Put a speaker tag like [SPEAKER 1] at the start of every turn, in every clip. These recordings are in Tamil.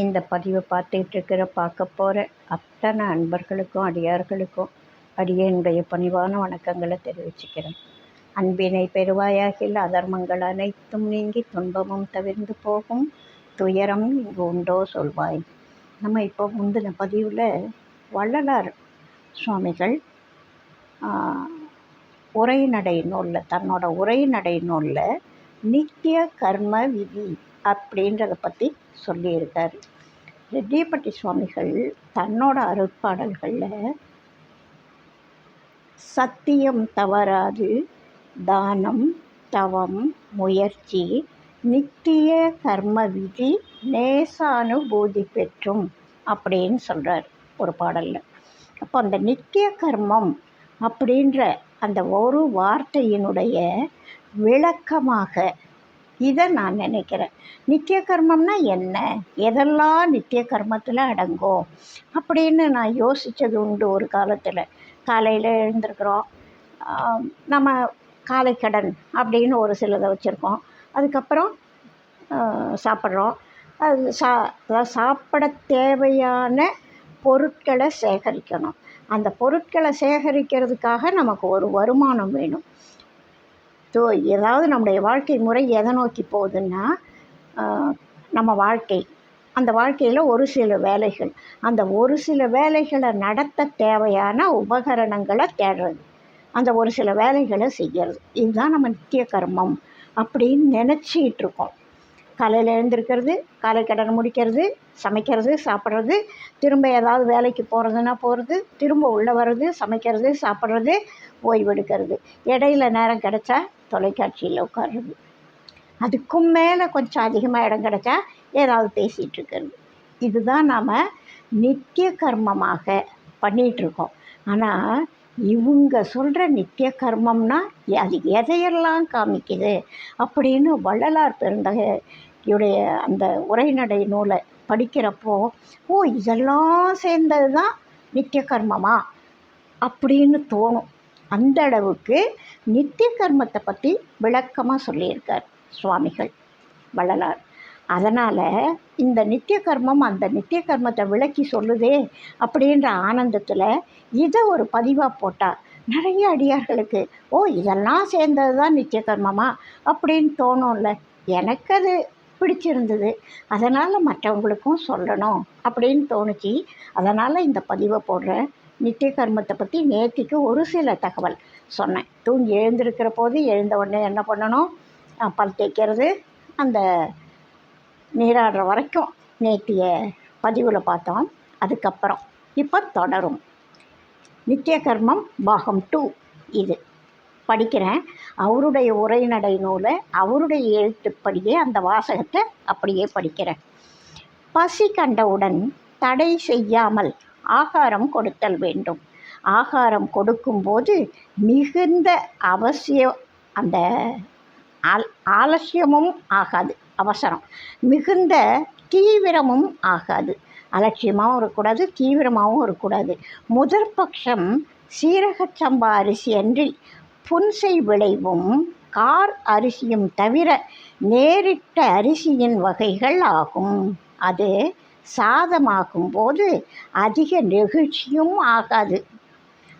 [SPEAKER 1] இந்த பதிவை பார்த்துக்கிட்டு இருக்கிற பார்க்க போகிற அத்தனை அன்பர்களுக்கும் அடியார்களுக்கும் அடியனுடைய பணிவான வணக்கங்களை தெரிவிச்சுக்கிறேன். அன்பினை பெறுவாயாகில் அதர்மங்கள் அனைத்தும் நீங்கி துன்பமும் தவிர்ந்து போகும். துயரம் இங்கு உண்டோ சொல்வாய். நம்ம இப்போ முந்தின பதிவில் வள்ளலார் சுவாமிகள் உரைநடை நூலில் தன்னோட உரைநடை நூலில் நித்திய கர்ம விதி அப்படின்றத பற்றி சொல்லியிருக்கார். ரெட்டியப்பட்டி சுவாமிகள் தன்னோட அருட்பாடல்களில் சத்தியம் தவறாது தானம் தவம் முயற்சி நித்திய கர்ம விதி நேசானுபூதி பெற்றும் அப்படின்னு சொல்கிறார் ஒரு பாடலில். அப்போ அந்த நித்திய கர்மம் அப்படின்ற அந்த ஒரு வார்த்தையினுடைய விளக்கமாக இதை நான் நினைக்கிறேன். நித்திய கர்மம்னா என்ன? எதெல்லாம் நித்திய கர்மத்தில் அடங்கும்? அப்படின்னு நான் யோசித்தது உண்டு ஒரு காலத்தில். காலையில் எழுந்திருக்கிறோம். நம்ம காலைக்கடன் அப்படின்னு ஒரு சிலதை வச்சுருக்கோம். அதுக்கப்புறம் சாப்பிட்றோம். அது சா சாப்பிட தேவையான பொருட்களை சேகரிக்கணும். அந்த பொருட்களை சேகரிக்கிறதுக்காக நமக்கு ஒரு வருமானம் வேணும். ஸோ ஏதாவது நம்முடைய வாழ்க்கை முறை எதை நோக்கி போகுதுன்னா நம்ம வாழ்க்கை. அந்த வாழ்க்கையில் ஒரு சில வேலைகள். அந்த ஒரு சில வேலைகளை நடத்த தேவையான உபகரணங்களை தேடுறது. அந்த ஒரு சில வேலைகளை செய்கிறது இதுதான் நம்ம நித்திய கர்மம் அப்படின்னு நினச்சிக்கிட்டு இருக்கோம் காலையில் எழுந்திருக்கிறது காலை கடன் முடிக்கிறது சமைக்கிறது சாப்பிட்றது திரும்ப ஏதாவது வேலைக்கு போகிறதுனா போகிறது திரும்ப உள்ளே வர்றது சமைக்கிறது சாப்பிட்றது ஓய்வெடுக்கிறது. இடையில நேரம் கிடச்சா தொலைக்காட்சியில் உட்கார்றது அதுக்கும் மேலே கொஞ்சம் அதிகமாக இடம் கிடச்சா ஏதாவது பேசிகிட்ருக்கிறது இதுதான் நாம் நித்திய கர்மமாக பண்ணிகிட்ருக்கோம். ஆனால் இவங்க சொல்கிற நித்திய கர்மம்னா அது எதையெல்லாம் காமிக்குது அப்படின்னு வள்ளலார் பெருந்தகையுடைய அந்த உரைநடை நூலை படிக்கிறப்போ ஓ இதெல்லாம் சேர்ந்தது தான் நித்திய கர்மமா? அப்படின்னு தோணும். அந்த அளவுக்கு நித்திய கர்மத்தை பற்றி விளக்கமாக சொல்லியிருக்கார் சுவாமிகள் வள்ளலார். அதனால் இந்த நித்திய கர்மம் அந்த நித்திய கர்மத்தை விளக்கி சொல்லுதே அப்படின்ற ஆனந்தத்தில் இதை ஒரு பதிவாக போட்டால் நிறைய அடியார்களுக்கு ஓ இதெல்லாம் சேர்ந்தது தான் நித்திய கர்மமா? அப்படின்னு தோணும்ல. எனக்கு அது பிடிச்சிருந்தது. அதனால் மற்றவங்களுக்கும் சொல்லணும் அப்படின்னு தோணுச்சு. அதனால் இந்த பதிவை போடுறேன். நித்திய கர்மத்தை பற்றி நேற்றுக்கு ஒரு சில தகவல் சொன்னேன். தூங்கி எழுந்திருக்கிற போது எழுந்த உடனே என்ன பண்ணணும்? பல் தேய்க்கிறது. அந்த நீராடுற வரைக்கும் நேற்றைய பதிவில் பார்த்தோம். அதுக்கப்புறம் இப்போ தொடரும். நித்திய கர்மம் பாகம் டூ இது. படிக்கிறேன். அவருடைய உரைநடை நூலை அவருடைய எழுத்துப்படியே அந்த வாசகத்தை அப்படியே படிக்கிறேன். பசி கண்டவுடன் தடை செய்யாமல் ஆகாரம் கொடுத்தல் வேண்டும். ஆகாரம் கொடுக்கும்போது மிகுந்த அவசியம் அந்த ஆல் ஆலசியமும் ஆகாது அவசரம். மிகுந்த தீவிரமும் ஆகாது. அலட்சியமாகவும் இருக்கக்கூடாது தீவிரமாகவும் இருக்கக்கூடாது. முதற் பட்சம் சீரகச்சம்பா அரிசி அன்றி புன்சை விளைவும் கார் அரிசியும் தவிர நேரிட்ட அரிசியின் வகைகள் ஆகும். அது சாதமாகும் போது அதிக நெகிழ்ச்சியும் ஆகாது.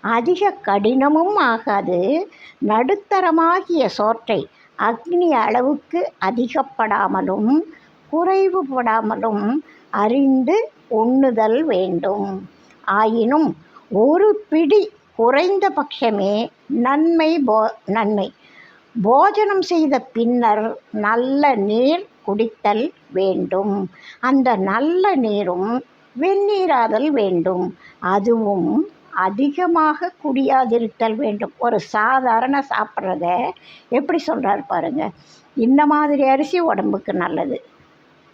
[SPEAKER 1] அதிக கடினமும் ஆகாது. நடுத்தரமாகிய சோற்றை அக்னி அளவுக்கு அதிகப்படாமலும் குறைவுபடாமலும் அறிந்து உண்ணுதல் வேண்டும். ஆயினும் ஒரு பிடி குறைந்த பட்சமே நன்மை போ நன்மை. போஜனம் செய்த பின்னர் நல்ல நீர் குடித்தல் வேண்டும். அந்த நல்ல நீரும் வெந்நீராதல் வேண்டும். அதுவும் அதிகமாக குடியாதிருத்தல் வேண்டும். ஒரு சாதாரண சாப்பிட்றத எப்படி சொல்கிறார் பாருங்கள் இந்த மாதிரி அரிசி உடம்புக்கு நல்லது.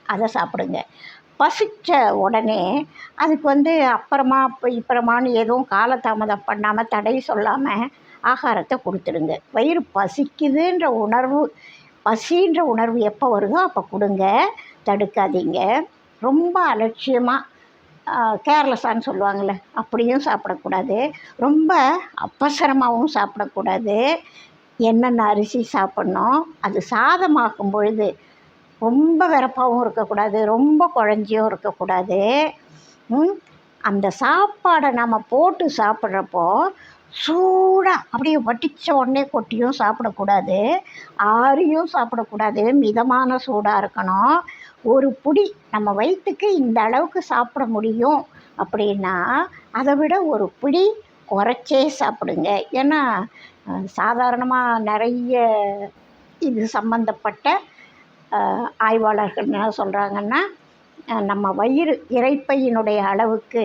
[SPEAKER 1] அதை சாப்பிடுங்க. பசித்த உடனே அதுக்கு வந்து அப்புறமா இப்போ இப்புறமானு எதுவும் காலதாமதம் பண்ணாமல் தடை சொல்லாமல் ஆகாரத்தை கொடுத்துடுங்க. வயிறு பசிக்குதுன்ற உணர்வு பசின்ற உணர்வு எப்போ வருதோ அப்போ கொடுங்க. தடுக்காதீங்க. ரொம்ப அலட்சியமாக கேர்லெஸ்ஸான்னு சொல்லுவாங்கள்ல அப்படியும் சாப்பிடக்கூடாது. ரொம்ப அப்பசரமாகவும் சாப்பிடக்கூடாது. என்னென்ன அரிசி சாப்பிட்ணும். அது சாதமாக்கும் பொழுது ரொம்ப விறப்பாகவும் இருக்கக்கூடாது. ரொம்ப குழஞ்சியும் இருக்கக்கூடாது. அந்த சாப்பாடை நம்ம போட்டு சாப்பிட்றப்போ சூடாக அப்படியே வட்டிச்ச உடனே கொட்டியும் சாப்பிடக்கூடாது. ஆறியும் சாப்பிடக்கூடாது. மிதமான சூடாக இருக்கணும். ஒரு புடி நம்ம வயிற்றுக்கு இந்த அளவுக்கு சாப்பிட முடியும் அப்படின்னா அதை விட ஒரு பிடி குறைச்சே சாப்பிடுங்க. ஏன்னா சாதாரணமாக நிறைய இது சம்மந்தப்பட்ட ஆய்வாளர்கள் என்ன சொல்கிறாங்கன்னா நம்ம வயிறு இறைப்பையினுடைய அளவுக்கு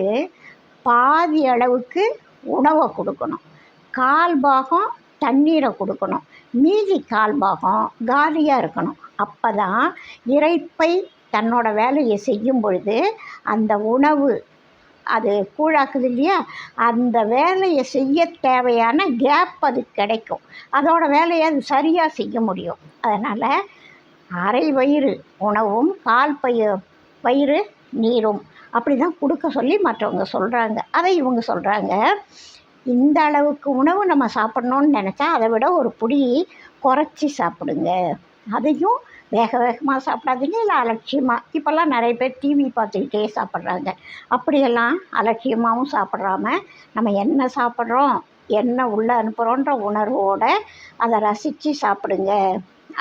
[SPEAKER 1] பாதி அளவுக்கு உணவை கொடுக்கணும். கால் பாகம் தண்ணீரை கொடுக்கணும். மீதி கால் பாகம் காலியாக இருக்கணும். அப்போ தான் இறைப்பை தன்னோட வேலையை செய்யும் பொழுது அந்த உணவு அது கூழாக்குது இல்லையா? அந்த வேலையை செய்ய தேவையான கேப் அது கிடைக்கும். அதோட வேலையை அது சரியாக செய்ய முடியும். அதனால் அரை வயிறு உணவும் கால் பயிர் வயிறு நீரும். அப்படி தான் கொடுக்க சொல்லி மற்றவங்க சொல்கிறாங்க அதை இவங்க சொல்கிறாங்க இந்த அளவுக்கு உணவு நம்ம சாப்பிட்ணுன்னு நினச்சா அதை விட ஒரு புடி குறைச்சி சாப்பிடுங்க. அதையும் வேக வேகமாக சாப்பிடாதீங்க இல்லை அலட்சியமாக இப்போல்லாம் நிறைய பேர் டிவி பார்த்துக்கிட்டே சாப்பிட்றாங்க. அப்படியெல்லாம் அலட்சியமாகவும் சாப்பிட்றாம நம்ம என்ன சாப்பிட்றோம் என்ன உள்ளே அனுப்புகிறோன்ற உணர்வோடு அதை ரசித்து சாப்பிடுங்க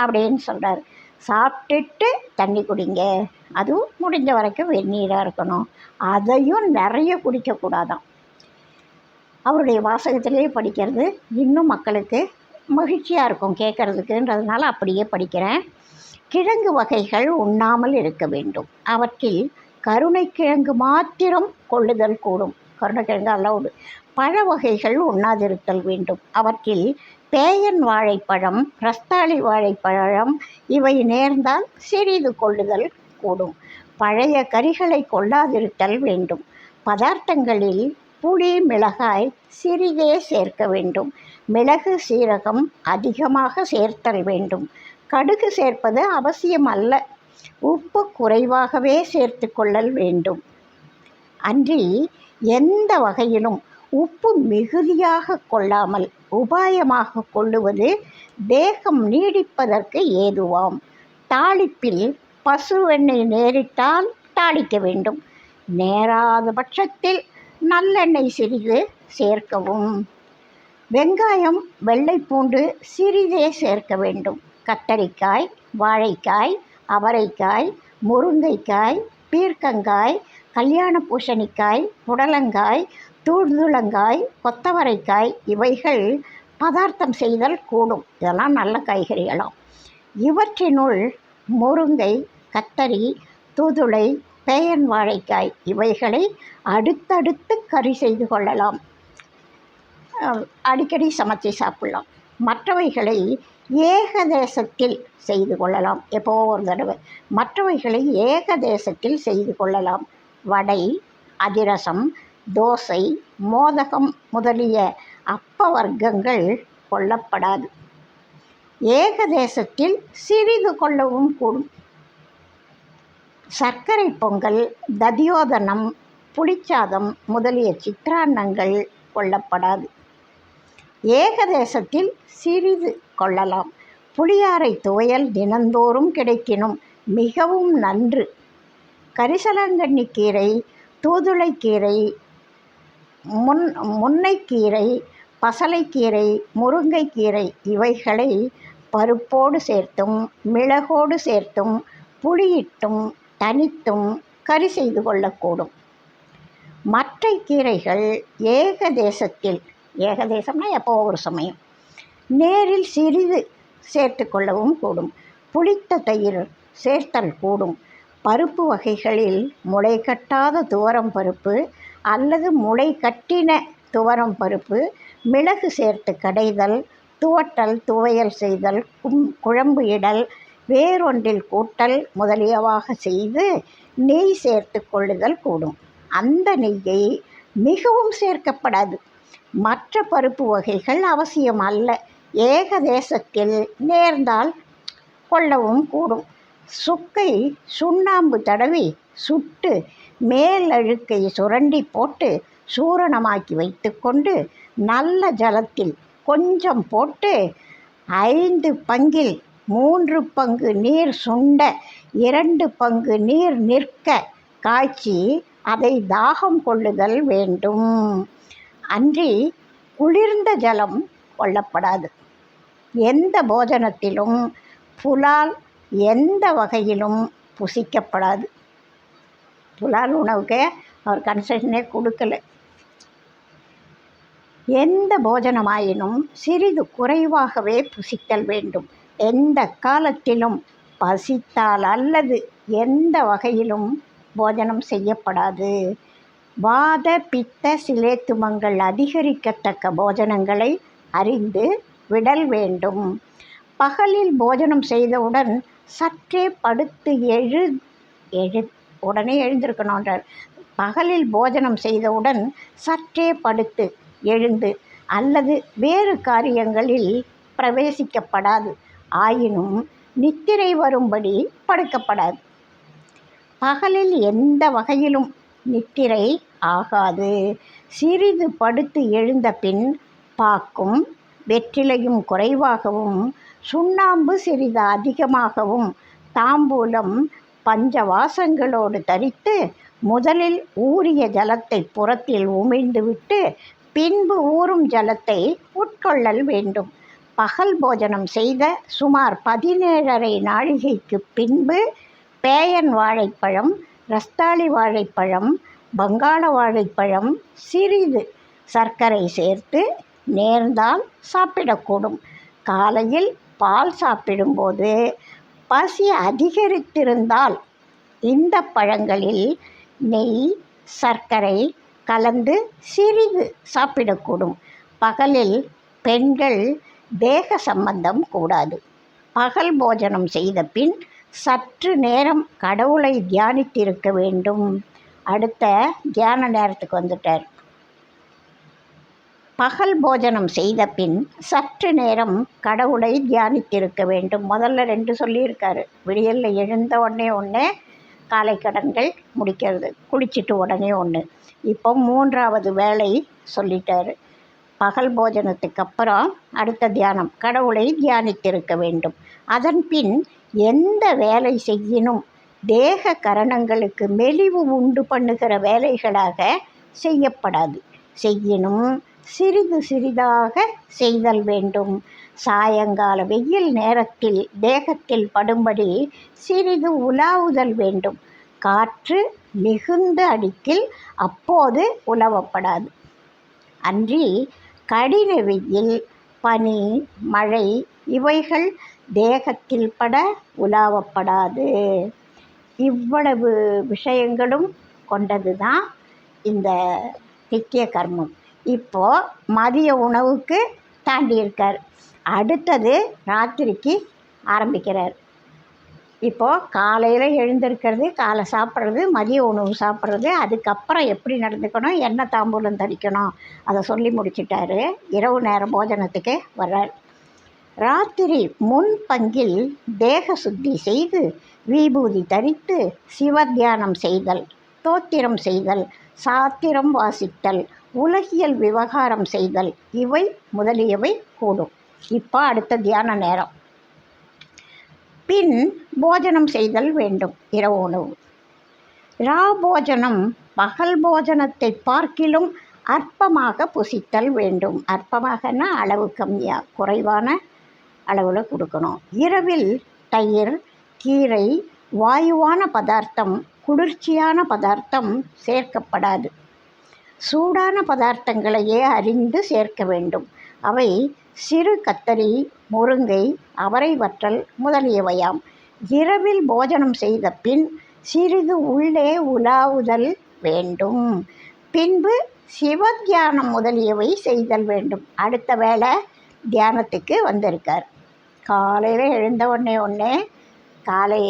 [SPEAKER 1] அப்படின்னு சொல்கிறாரு சாப்பிட்டுட்டு தண்ணி குடிங்க. அதுவும் முடிஞ்ச வரைக்கும் வெந்நீராக இருக்கணும். அதையும் நிறைய குடிக்கக்கூடாதான். அவருடைய வாசகத்திலே படிக்கிறது இன்னும் மக்களுக்கு மகிழ்ச்சியாக இருக்கும் கேட்குறதுக்குன்றதுனால அப்படியே படிக்கிறேன். கிழங்கு வகைகள் உண்ணாமல் இருக்க வேண்டும். அவற்றில் கருணைக்கிழங்கு மாத்திரம் கொள்ளுதல் கூடும். கருணைக்கிழங்கு அலவுடு பழ வகைகள் உண்ணாதிருத்தல் வேண்டும். அவற்றில் பேயன் வாழைப்பழம் ரஸ்தாளி வாழைப்பழம் இவை நேர்ந்தால் சிறிது கொள்ளுதல் கூடும். பழைய கறிகளை கொள்ளாதிருத்தல் வேண்டும். பதார்த்தங்களில் புளி மிளகாய் சிறிதே சேர்க்க வேண்டும். மிளகு சீரகம் அதிகமாக சேர்த்தல் வேண்டும். கடுகு சேர்ப்பது அவசியம் அல்ல உப்பு குறைவாகவே சேர்த்து கொள்ளல் வேண்டும். அன்றி எந்த வகையிலும் உப்பு மிகுதியாக கொள்ளாமல் உபாயமாக கொள்ளுவது தேகம் நீடிப்பதற்கு ஏதுவாம். தாளிப்பில் பசுவெண்ணெய் நேரிட்டால் தாளிக்க வேண்டும். நேராத பட்சத்தில் நல்லெண்ணெய் சிறிது சேர்க்கவும். வெங்காயம் வெள்ளைப்பூண்டு சிறிதே சேர்க்க வேண்டும். கத்தரிக்காய் வாழைக்காய் அவரைக்காய் முருங்கைக்காய் பீர்க்கங்காய் கல்யாண பூசணிக்காய் புடலங்காய் தூதுளங்காய் கொத்தவரைக்காய் இவைகள் பதார்த்தம் செய்தல் கூடும். இதெல்லாம் நல்ல காய்கறிகளாம். இவற்றினுள் முருங்கை கத்தரி தூதுளை பேயன் வாழைக்காய் இவைகளை அடுத்தடுத்து கறி செய்து கொள்ளலாம். அடிக்கடி சமைச்சு சாப்பிடலாம். மற்றவைகளை ஏகதேசத்தில் செய்து கொள்ளலாம். எப்போ ஒரு தடவை. மற்றவைகளை ஏகதேசத்தில் செய்து கொள்ளலாம். வடை அதிரசம் தோசை மோதகம் முதலிய அப்ப வர்க்கங்கள் கொல்லப்படாது. ஏகதேசத்தில் சிறிது கொள்ளவும் கூடும். சர்க்கரை பொங்கல் ததியோதனம் புளிச்சாதம் முதலிய சித்திரான்னங்கள் கொள்ளப்படாது ஏகதேசத்தில் சிறிது கொள்ளலாம். புளியாரை துவையல் தினந்தோறும் கிடைக்கினும் மிகவும் நன்று. கரிசலாங்கண்ணி கீரை தூதுளைக்கீரை முன் முன்னைக்கீரை பசலைக்கீரை முருங்கைக்கீரை இவைகளை பருப்போடு சேர்த்தும் மிளகோடு சேர்த்தும் புளியிட்டும் தனித்தும் கறி செய்து கொள்ளக்கூடும். மற்ற கீரைகள் ஏகதேசத்தில் ஏகதேசம்னா எப்போ ஒரு சமயம் நேரில் சிறிது சேர்த்து கொள்ளவும் கூடும். புளித்த தயிர் சேர்த்தல் கூடும். பருப்பு வகைகளில் முளைகட்டாத துவரம் பருப்பு அல்லது முளை கட்டின துவரம் பருப்பு மிளகு சேர்த்து கடைதல் துவட்டல் துவையல் செய்தல் கும் குழம்பு இடல் வேறொன்றில் கூட்டல் முதலியவாக செய்து நெய் சேர்த்து கொள்ளுதல் கூடும். அந்த நெய்யை மிகவும் சேர்க்கப்படாது. மற்ற பருப்பு வகைகள் அவசியம் அல்ல. ஏகதேசத்தில் நேர்ந்தால் கொள்ளவும் கூடும். சுக்கை சுண்ணாம்பு தடவி சுட்டு மேல் அழுக்கை சுரண்டி போட்டு சூரணமாக்கி வைத்துக்கொண்டு நல்ல ஜலத்தில் கொஞ்சம் போட்டு ஐந்து பங்கில் மூன்று பங்கு நீர் சுண்ட இரண்டு பங்கு நீர் நிற்க காய்ச்சி அதை தாகம் கொள்ளுதல் வேண்டும். அன்றி குளிர்ந்த ஜலம் கொள்ளப்படாது. எந்த போஜனத்திலும் புலால் எந்த வகையிலும் புசிக்கப்படாது. புலால் உணவுக்கே அவர் கன்செஷனே கொடுக்கல. எந்த போஜனமாயினும் சிறிது குறைவாகவே புசித்தல் வேண்டும். எந்த காலத்திலும் பசித்தால் அல்லது எந்த வகையிலும் போஜனம் செய்யப்படாது. வாத பித்த சிலேத்துமங்கள் அதிகரிக்கத்தக்க போஜனங்களை அறிந்து விடல் வேண்டும். பகலில் போஜனம் செய்தவுடன் சற்றே படுத்து எழு எழு உடனே எழுந்திருக்கணுன்றார் பகலில் போஜனம் செய்தவுடன் சற்றே படுத்து எழுந்து அல்லது வேறு காரியங்களில் பிரவேசிக்கப்படாது. ஆயினும் நித்திரை வரும்படி படுக்கப்படாது. பகலில் எந்த வகையிலும் நித்திரை ஆகாது. சிறிது படுத்து எழுந்த பின் பாக்கும் வெற்றிலையும் குறைவாகவும் சுண்ணாம்பு சிறிது அதிகமாகவும் தாம்பூலம் பஞ்சவாசங்களோடு தரித்து முதலில் ஊறிய ஜலத்தை புறத்தில் உமிழ்ந்துவிட்டு பின்பு ஊறும் ஜலத்தை உட்கொள்ளல் வேண்டும். பகல் போஜனம் செய்த சுமார் பதினேழரை நாழிகைக்கு பின்பு பேயன் வாழைப்பழம் ரஸ்தாளி வாழைப்பழம் வங்காள வாழைப்பழம் சிறிது சர்க்கரை சேர்த்து நேர்ந்தால் சாப்பிடக்கூடும். காலையில் பால் சாப்பிடும்போது பசி அதிகரித்திருந்தால் இந்த பழங்களில் நெய் சர்க்கரை கலந்து சிறிது சாப்பிடக்கூடும். பகலில் பெண்கள் தேக சம்பந்தம் கூடாது. பகல் போஜனம் செய்த பின் சற்று நேரம் கடவுளை தியானித்திருக்க வேண்டும். அடுத்த தியான நேரத்துக்கு வந்துட்டார். பகல் போஜனம் செய்த பின் சற்று நேரம் கடவுளை தியானித்திருக்க வேண்டும். முதல்ல ரெண்டு சொல்லியிருக்காரு. விடியலில் எழுந்த உடனே ஒன்று காலை கடன்கள் முடிக்கிறது குளிச்சுட்டு உடனே ஒன்று இப்போ மூன்றாவது வேலை சொல்லிட்டாரு. பகல் போஜனத்துக்கு அப்புறம் அடுத்த தியானம் கடவுளை தியானித்திருக்க வேண்டும். அதன் பின் எந்த வேலை செய்யினும் தேக கரணங்களுக்கு மெலிவு உண்டு பண்ணுகிற வேலைகளாக செய்யப்படாது. செய்யினும் சிறிது சிறிதாக செய்தல் வேண்டும். சாயங்கால வெயில் நேரத்தில் தேகத்தில் படும்படி சிறிது உலாவுதல் வேண்டும். காற்று மிகுந்த அடிக்கில் அப்போது உலவப்படாது. அன்றி கடின வெயில் பனி மழை இவைகள் தேகத்தில் பட உலாவப்படாது. இவ்வளவு விஷயங்களும் கொண்டது தான் இந்த நித்திய கர்மம். இப்போது மதிய உணவுக்கு தாண்டி இருக்கார் அடுத்தது ராத்திரிக்கு ஆரம்பிக்கிறார். இப்போது காலையில் எழுந்திருக்கிறது காலை சாப்பிட்றது மதிய உணவு சாப்பிட்றது அதுக்கப்புறம் எப்படி நடந்துக்கணும் என்ன தாம்பூலம் தரிக்கணும் அதை சொல்லி முடிச்சிட்டாரு. இரவு நேரம் போஜனத்துக்கு வர்றார். ராத்திரி முன் பங்கில் தேக சுத்தி செய்து விபூதி தரித்து சிவத்தியானம் செய்தல் தோத்திரம் செய்தல் சாத்திரம் வாசித்தல் உலகியல் விவகாரம் செய்தல் இவை முதலியவை கூடும். இப்போ அடுத்த தியான நேரம். பின் போஜனம் செய்தல் வேண்டும். இரவு உணவு. ரா போஜனம் பகல் போஜனத்தை பார்க்கிலும் அற்பமாக புசித்தல் வேண்டும். அற்பமாகனா அளவு கம்மியாக குறைவான அளவில் கொடுக்கணும். இரவில் தயிர் கீரை வாயுவான பதார்த்தம் குளிர்ச்சியான பதார்த்தம் சேர்க்கப்படாது. சூடான பதார்த்தங்களையே அறிந்து சேர்க்க வேண்டும். அவை சிறு கத்தரி முருங்கை அவரை வற்றல் முதலியவையாம். இரவில் போஜனம் செய்த பின் சிறிது உள்ளே உலாவுதல் வேண்டும். பின்பு சிவ தியானம் முதலியவை செய்தல் வேண்டும். அடுத்த வேளை தியானத்துக்கு வந்திருக்கார். காலையில் எழுந்த உடனே ஒன்று காலை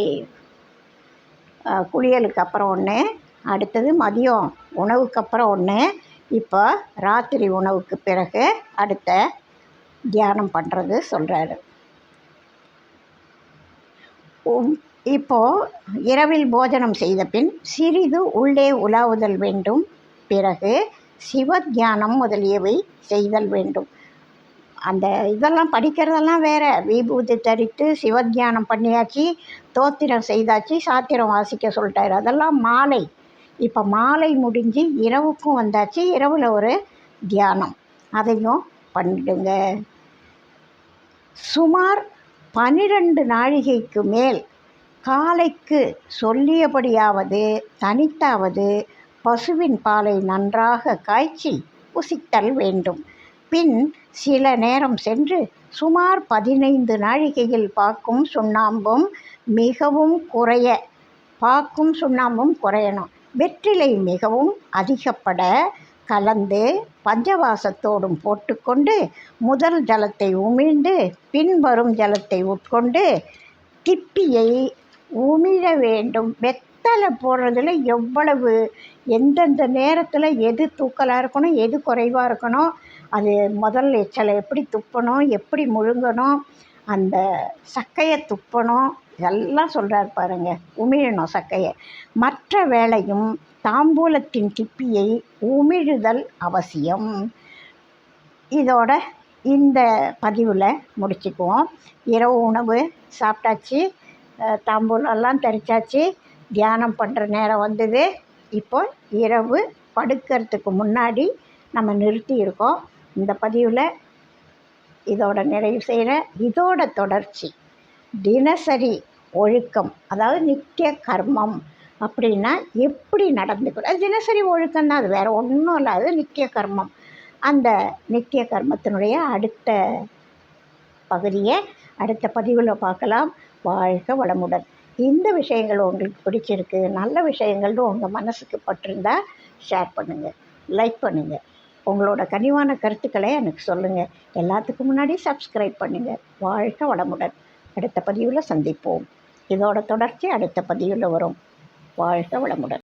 [SPEAKER 1] குளியலுக்கு அப்புறம் ஒன்று அடுத்தது மதியம் உணவுக்கு அப்புறம் ஒன்று இப்போ ராத்திரி உணவுக்கு பிறகு அடுத்த தியானம் பண்ணுறது சொல்கிறாரு இப்போது இரவில் போஜனம் செய்த பின் சிறிது உள்ளே உலாவுதல் வேண்டும். பிறகு சிவ தியானம் முதலியவை செய்தல் வேண்டும். அந்த இதெல்லாம் படிக்கிறதெல்லாம் வேறு. விபூதி தரித்து சிவத்தியானம் பண்ணியாச்சு தோத்திரம் செய்தாச்சு சாத்திரம் வாசிக்க சொல்லிட்டாரு. அதெல்லாம் மாலை. இப்போ மாலை முடிஞ்சு இரவுக்கும் வந்தாச்சு. இரவில் ஒரு தியானம். அதையும் பண்ணிடுங்க. சுமார் பனிரெண்டு நாழிகைக்கு மேல் காலைக்கு சொல்லியபடியாவது தனித்தாவது பசுவின் பாலை நன்றாக காய்ச்சி புசித்தல் வேண்டும். பின் சில நேரம் சென்று சுமார் பதினைந்து நாழிகையில் பாக்கும் சுண்ணாம்பும் மிகவும் குறைய பாக்கும் சுண்ணாம்பும் குறையணும். வெற்றிலை மிகவும் அதிகப்பட கலந்து பஞ்சவாசத்தோடும் போட்டுக்கொண்டு முதல் ஜலத்தை உமிழ்ந்து பின்வரும் ஜலத்தை உட்கொண்டு திப்பியை உமிழ வேண்டும். வெத்தலை போடுறதுல எவ்வளவு எந்தெந்த நேரத்தில் எது தூக்கலாக இருக்கணும் எது குறைவாக இருக்கணும் அது முதல் எச்சலை எப்படி துப்பணும் எப்படி முழுங்கணும் அந்த சக்கையை துப்பணும் இதெல்லாம் சொல்கிறார் பாருங்க உமிழணும் சக்கையை. மற்ற வேளையும் தாம்பூலத்தின் திப்பியை உமிழுதல் அவசியம். இதோட இந்த பதிவில் முடிச்சுக்குவோம். இரவு உணவு சாப்பிட்டாச்சு தாம்பூலம்லாம் தரிச்சாச்சு தியானம் பண்ணுற நேரம் வந்தது. இப்போ இரவு படுக்கிறதுக்கு முன்னாடி நம்ம நிறுத்தி இருக்கோம் இந்த பதிவில் இதோட நிறைவு செய்கிறேன் இதோட தொடர்ச்சி. தினசரி ஒழுக்கம் அதாவது நித்திய கர்மம் அப்படின்னா எப்படி நடந்துக்கணும்? தினசரி ஒழுக்கம் தான் அது வேறு ஒன்றும் இல்லை அது நித்திய கர்மம். அந்த நித்திய கர்மத்தினுடைய அடுத்த பகுதியை அடுத்த பதிவில் பார்க்கலாம். வாழ்க வளமுடன். இந்த விஷயங்கள் உங்களுக்கு பிடிச்சிருக்கு நல்ல விஷயங்கள்னு உங்கள் மனசுக்கு பட்டிருந்தா ஷேர் பண்ணுங்கள் லைக் பண்ணுங்கள் உங்களோட கனிவான கருத்துக்களை எனக்கு சொல்லுங்கள் எல்லாத்துக்கும் முன்னாடி சப்ஸ்கிரைப் பண்ணுங்கள் வாழ்க வளமுடன். அடுத்த பதிவில் சந்திப்போம். இதோட தொடர்ச்சி அடுத்த பதிவில் வரும். வாழ்க வளமுடன்.